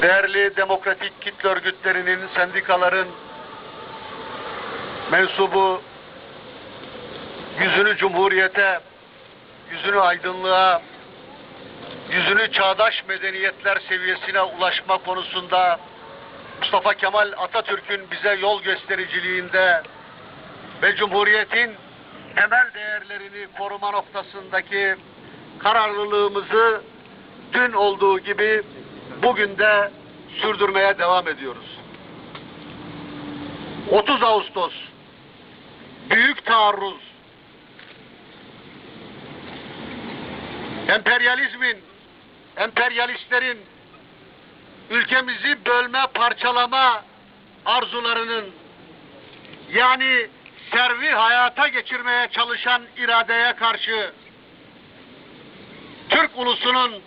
Değerli demokratik kitle örgütlerinin, sendikaların mensubu yüzünü cumhuriyete, yüzünü aydınlığa, yüzünü çağdaş medeniyetler seviyesine ulaşma konusunda Mustafa Kemal Atatürk'ün bize yol göstericiliğinde ve Cumhuriyet'in temel değerlerini koruma noktasındaki kararlılığımızı dün olduğu gibi bugün de sürdürmeye devam ediyoruz. 30 Ağustos büyük taarruz emperyalizmin emperyalistlerin ülkemizi bölme, parçalama arzularının yani servi hayata geçirmeye çalışan iradeye karşı Türk ulusunun,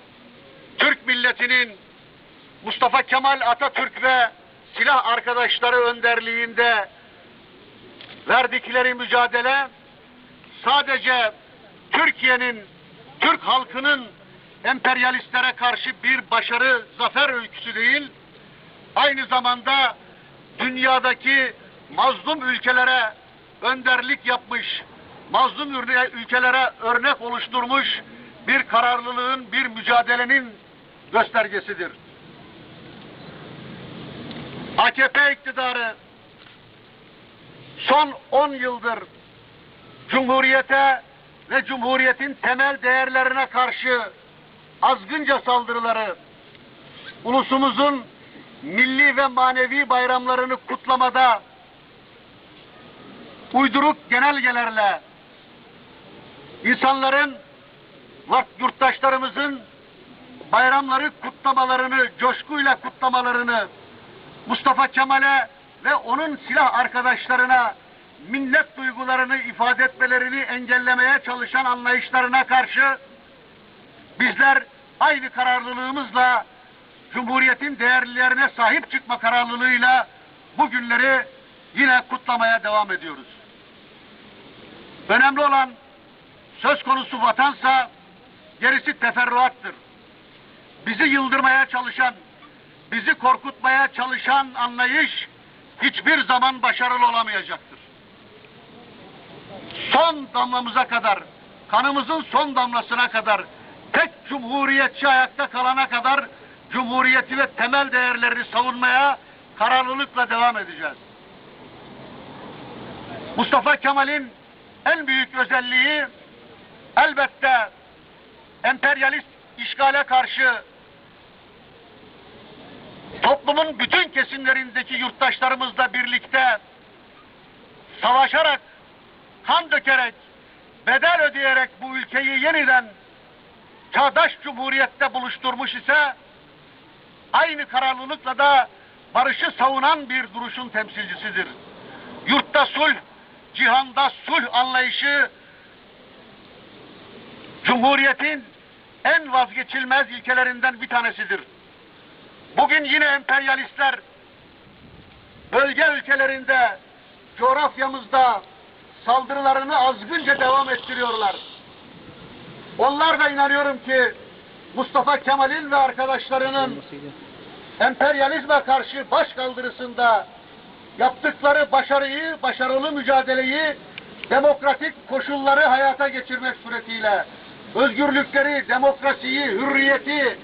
Türk milletinin Mustafa Kemal Atatürk ve silah arkadaşları önderliğinde verdikleri mücadele sadece Türkiye'nin, Türk halkının emperyalistlere karşı bir başarı, zafer öyküsü değil, aynı zamanda dünyadaki mazlum ülkelere önderlik yapmış, mazlum ülkelere örnek oluşturmuş bir kararlılığın, bir mücadelenin göstergesidir. AKP iktidarı son 10 yıldır Cumhuriyete ve Cumhuriyetin temel değerlerine karşı azgınca saldırıları, ulusumuzun milli ve manevi bayramlarını kutlamada uyduruk genelgelerle insanların, yurttaşlarımızın bayramları kutlamalarını, coşkuyla kutlamalarını Mustafa Kemal'e ve onun silah arkadaşlarına millet duygularını ifade etmelerini engellemeye çalışan anlayışlarına karşı bizler aynı kararlılığımızla Cumhuriyet'in değerlilerine sahip çıkma kararlılığıyla bu günleri yine kutlamaya devam ediyoruz. Önemli olan söz konusu vatansa gerisi teferruattır. Bizi yıldırmaya çalışan, bizi korkutmaya çalışan anlayış hiçbir zaman başarılı olamayacaktır. Son damlamıza kadar, kanımızın son damlasına kadar, tek cumhuriyetçi ayakta kalana kadar cumhuriyeti ve temel değerlerini savunmaya kararlılıkla devam edeceğiz. Mustafa Kemal'in en büyük özelliği elbette emperyalist işgale karşı toplumun bütün kesimlerindeki yurttaşlarımızla birlikte savaşarak, kan dökerek, bedel ödeyerek bu ülkeyi yeniden çağdaş cumhuriyette buluşturmuş ise aynı kararlılıkla da barışı savunan bir duruşun temsilcisidir. Yurtta sulh, cihanda sulh anlayışı Cumhuriyetin en vazgeçilmez ilkelerinden bir tanesidir. Bugün yine emperyalistler bölge ülkelerinde, coğrafyamızda saldırılarını azgınca devam ettiriyorlar. Onlar da inanıyorum ki Mustafa Kemal'in ve arkadaşlarının emperyalizme karşı baş kaldırısında yaptıkları başarıyı, başarılı mücadeleyi demokratik koşulları hayata geçirmek suretiyle özgürlükleri, demokrasiyi, hürriyeti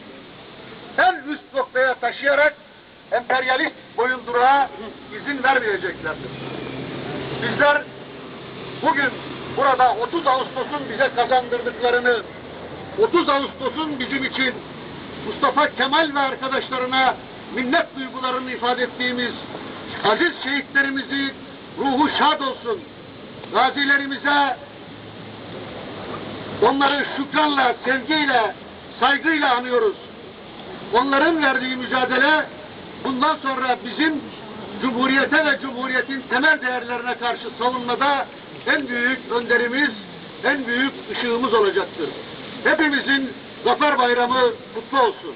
en üst noktaya taşıyarak emperyalist boyunduruğa izin vermeyeceklerdir. Bizler bugün burada 30 Ağustos'un bize kazandırdıklarını 30 Ağustos'un bizim için Mustafa Kemal ve arkadaşlarına minnet duygularını ifade ettiğimiz aziz şehitlerimizi ruhu şad olsun. Gazilerimize onları şükranla, sevgiyle, saygıyla anıyoruz. Onların verdiği mücadele bundan sonra bizim Cumhuriyete ve Cumhuriyetin temel değerlerine karşı savunmada en büyük önderimiz, en büyük ışığımız olacaktır. Hepimizin Zafer Bayramı kutlu olsun.